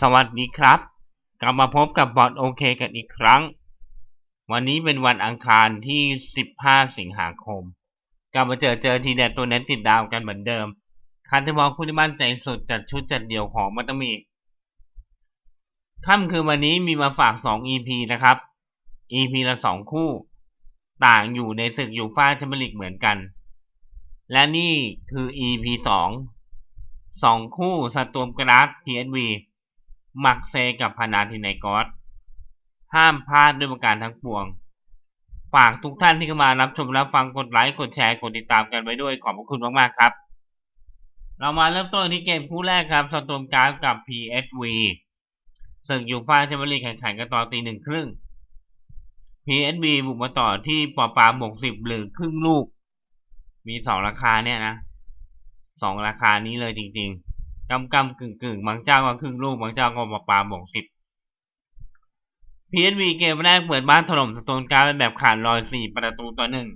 สวัสดีครับ กลับมาพบกับบอทโอเคกันอีกครั้ง วันนี้เป็นวันอังคารที่ 15 สิงหาคม กลับมาเจอเจอทีเด็ดตัวเน้นติดดาวกันเหมือนเดิม คันที่มองผู้ที่มั่นใจสุดจัดชุดจัดเดี่ยวของมัตมีค่ำคือวันนี้มีมาฝาก 2 EP นะครับ EP ละ 2 คู่ ต่างอยู่ในศึกยูฟ่าแชมเปี้ยนลีกเหมือนกัน และนี่คือ EP 2 2 คู่สตูมกราฟ PSV มักเซกับพานาทินไนกอสห้ามพลาดด้วยประการทั้งปวง ฝากทุกท่านที่เข้ามารับชมรับฟังกดไลค์กดแชร์กดติดตามกันไว้ด้วยขอบพระคุณมากๆครับ เรามาเริ่มต้นที่เกมคู่แรกครับสตูมกราฟกับ PSV ศึกยูฟ่าแชมเปี้ยนลีกแข่งขันกันตอนตีหนึ่งครึ่ง PSV บุกมาต่อที่ปอปาบวกสิบหรือครึ่งลูก มีสองราคาเนี่ยนะสองราคานี้เลยจริงๆ กำกำกึ่งกึ่งบางเจ้าก็ครึ่งลูกบางเจ้าก็ปอปาบวกสิบ PSV เกมแรกเปิดบ้านถล่มสโตนการ์เป็นแบบขาดลอยสี่ประตูต่อหนึ่ง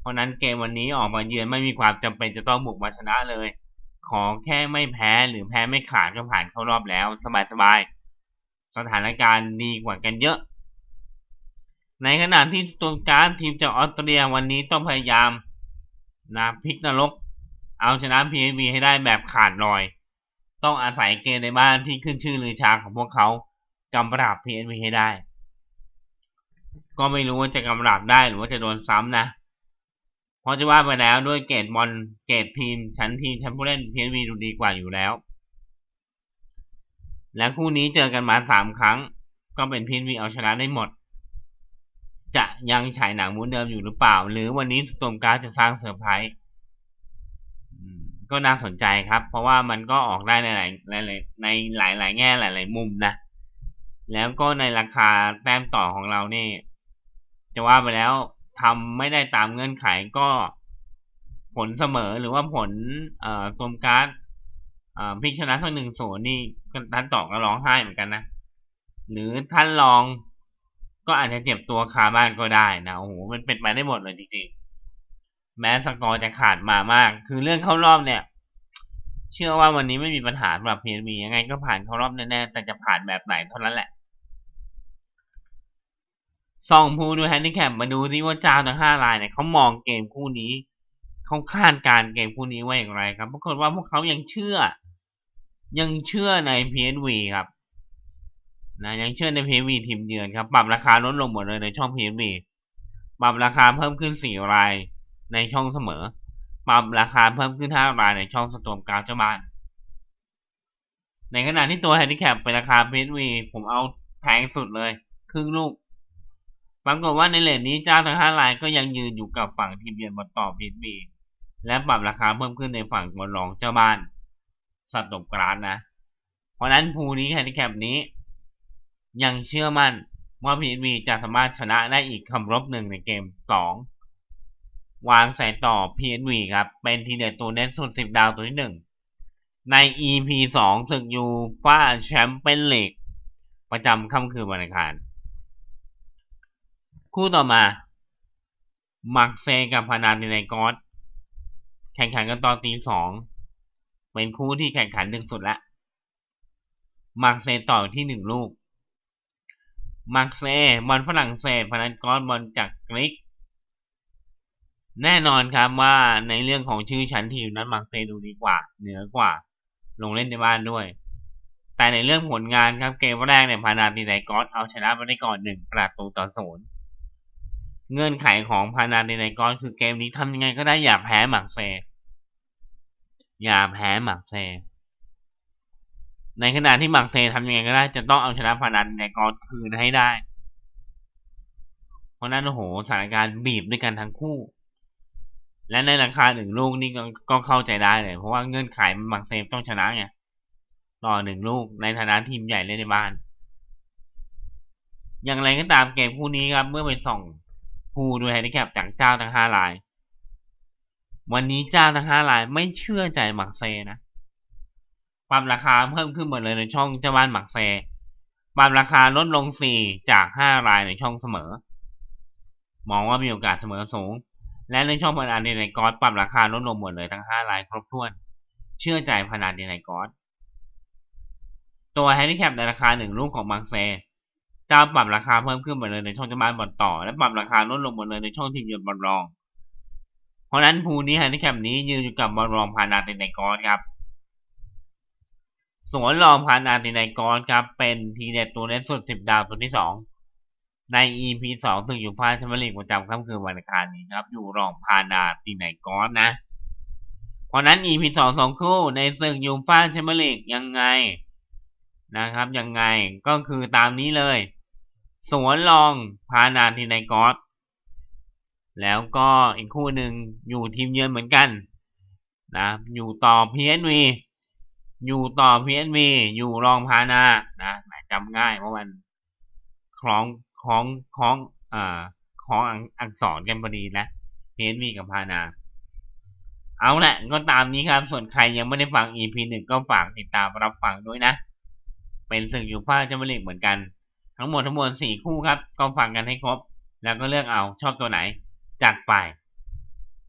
เพราะนั้นเกมวันนี้ออกมาเยือนไม่มีความจำเป็นจะต้องบุกมาชนะเลย ขอแค่ไม่แพ้หรือแพ้ไม่ขาดก็ผ่านเข้ารอบแล้ว สบายๆ สถานการณ์ดีกว่ากันเยอะ ในขณะที่ตัวการ์ทีมจากออสเตรียวันนี้ต้องพยายามนะพลิกนรก เอาชนะ PSV ให้ได้แบบขาดลอย ต้องอาศัยเกมในบ้านที่ขึ้นชื่อลือชาของพวกเขากำราบ PSV ให้ได้ ก็ไม่รู้ว่าจะกำราบได้หรือว่าจะโดนซ้ำนะ เพราะจะว่าไปแล้วด้วยเกรดบอลเกรดทีม ชั้นทีม ชั้นผู้เล่น PSV ดูดีกว่าอยู่แล้ว และคู่นี้เจอกันมาสามครั้ง ก็เป็น PSV เอาชนะได้หมด จะยังฉายหนังมูนเดิมอยู่หรือเปล่า หรือวันนี้สตอมการ์จะสร้างเซอร์ไพรส์ ก็น่าสนใจครับ เพราะว่ามันก็ออกได้ในหลายในหลายหลายแง่หลายหลายมุมนะ แล้วก็ในราคาแต้มต่อของเราเนี่ยจะว่าไปแล้วทำไม่ได้ตามเงื่อนไขก็ผลเสมอหรือว่าผลเอ่อตมการ์ดพิชนะทั้งหนึ่งศูนย์นี่ท่านต่อก็ร้องไห้เหมือนกันนะ หรือท่านลองก็อาจจะเจ็บตัวคาบ้านก็ได้นะโอ้โหมันเป็นไปได้หมดเลยจริงๆ แม้สกอร์จะขาดมามาก คือเรื่องเข้ารอบเนี่ย เชื่อว่าวันนี้ไม่มีปัญหาสำหรับพีมียังไงก็ผ่านเข้ารอบแน่ๆแต่จะผ่านแบบไหนเท่านั้นแหละซองพูดูแฮนดิแคปมาดูที่ว่าเจ้าทั้งห้ารายเนี่ยเขามองเกมคู่นี้เขาคาดการเกมคู่นี้ไว้อย่างไรครับปรากฏว่าพวกเขายังเชื่อ ยังเชื่อใน PSV ครับนะยังเชื่อใน PSV ทีมเยือนครับ ปรับราคาลดลงหมดเลยในช่อง PSV ปรับราคาเพิ่มขึ้นสี่ราย ในช่องเสมอปรับราคาเพิ่มขึ้นห้ารายในช่องสตอมกาวเจ้าบ้าน ในขณะที่ตัวแฮนดิแคปเป็นราคา PSV ผมเอาแพงสุดเลย ครึ่งลูกปรากฏว่าในเลทนี้เจ้าทั้งห้ารายก็ยังยืนอยู่กับฝั่งทีมเยือนบนต่อ PSV และปรับราคาเพิ่มขึ้นในฝั่งบนรองเจ้าบ้าน สตว์ตบกราดนะ เพราะนั้นภูนี้แฮนดิแคปนี้ ยังเชื่อมั่นว่า PSV จะสามารถชนะได้อีกคำรบหนึ่งในเกม2 วางใส่ต่อ PSV ครับ เป็นทีเด็ดตัวเน้นสุด 10 ดาวตัวที่ 1 ใน EP 2ศึกยูฟ่าแชมเปี้ยนลีกประจำค่ำคืนวันอังคาร คู่ต่อมา มักเซกับพานาดินกอสแข่งขันกันตอนตีสองเป็นคู่ที่แข่งขันดึงสุดละมักเซต่อที่หนึ่งลูก มักเซบอลฝรั่งเศสพนันกอสบอลจากกรีก แน่นอนครับว่าในเรื่องของชื่อชั้นทีมนั้นมักเซดูดีกว่า เหนือกว่า ลงเล่นในบ้านด้วย แต่ในเรื่องผลงานครับเกมแรกเนี่ยพานาดินกอสเอาชนะมาได้ก่อนหนึ่งประตูต่อศูนย์เงื่อนไขของพานาเดนกอรคือเกมนี้ทำยังไงก็ได้อย่าแพ้หมักเซอย่าแพ้หมักเซในขณะที่หมักเซทำยังไงก็ได้จะต้องเอาชนะพานาเดนกอรคืนให้ได้ เพราะนั้นโอ้โหสถานการณ์บีบด้วยกันทั้งคู่ และในราคาหนึ่งลูกนี่ก็เข้าใจได้เลย เพราะว่าเงื่อนไขหมักเซต้องชนะไงต่อหนึ่งลูกในฐานะทีมใหญ่เล่นในบ้าน อย่างไรก็ตามเกมคู่นี้ครับ เมื่อไปส่องผู้ด้วยแฮนดิแคปจากเจ้าทั้งห้าราย วันนี้เจ้าทั้งห้ารายไม่เชื่อใจหมักเซนะปรับราคาเพิ่มขึ้นหมดเลยในช่องเจ้าบ้านหมักเซปรับราคาลดลงสี่จากห้ารายในช่องเสมอ มองว่ามีโอกาสเสมอสูง และในช่องพนันในกอสปรับราคาลดลงหมดเลยทั้งห้ารายครบถ้วน เชื่อใจพนันในกอสตัวแฮนดิแคปในราคาหนึ่งลูกของมังเซจ้าปรับราคาเพิ่มขึ้นหมดเลยในช่องจำหน่ายบอลต่อ และปรับราคาลดลงหมดเลยในช่องทีมเยือนบอลรอง เพราะนั้นภูนี้แฮนดิแคปนี้ยืนอยู่กับบอลรองพานาตินไนกอนครับสวนรองพานาตินไนกอนครับเป็นทีเด็ดตัวเล่นสุดสิบดาวตัวที่สอง ใน EP สองถึงอยู่พาแชมเปี้ยนลีกประจำค่ำคืนวันอังคารนี้ครับ อยู่รองพานาตินไนก้อนนะ เพราะนั้น EP สองสองคู่ในศึกยูฟ่าแชมเปี้ยนลีกยังไงนะครับยังไงก็คือตามนี้เลย สวนรองพานาทินไนกอสแล้วก็อีกคู่หนึ่งอยู่ทีมเยือนเหมือนกันนะ อยู่ต่อ PSV อยู่ต่อ PSV อยู่รองพานานะหมจำง่ายเพราะมันคล้อง คล้องคล้องอ่าคล้องอักษรกันพอดีนะเฮนวีกับพานา เอาแหละก็ตามนี้ครับ ส่วนใครยังไม่ได้ฟัง EP หนึ่งก็ฝากติดตามรับฟังด้วยนะ เป็นศึกยูฟ่าแชมเปี้ยนลีกเหมือนกัน ทั้งหมดทั้งมวลสี่คู่ครับ ก็ฟังกันให้ครบ แล้วก็เลือกเอาชอบตัวไหน จัดไป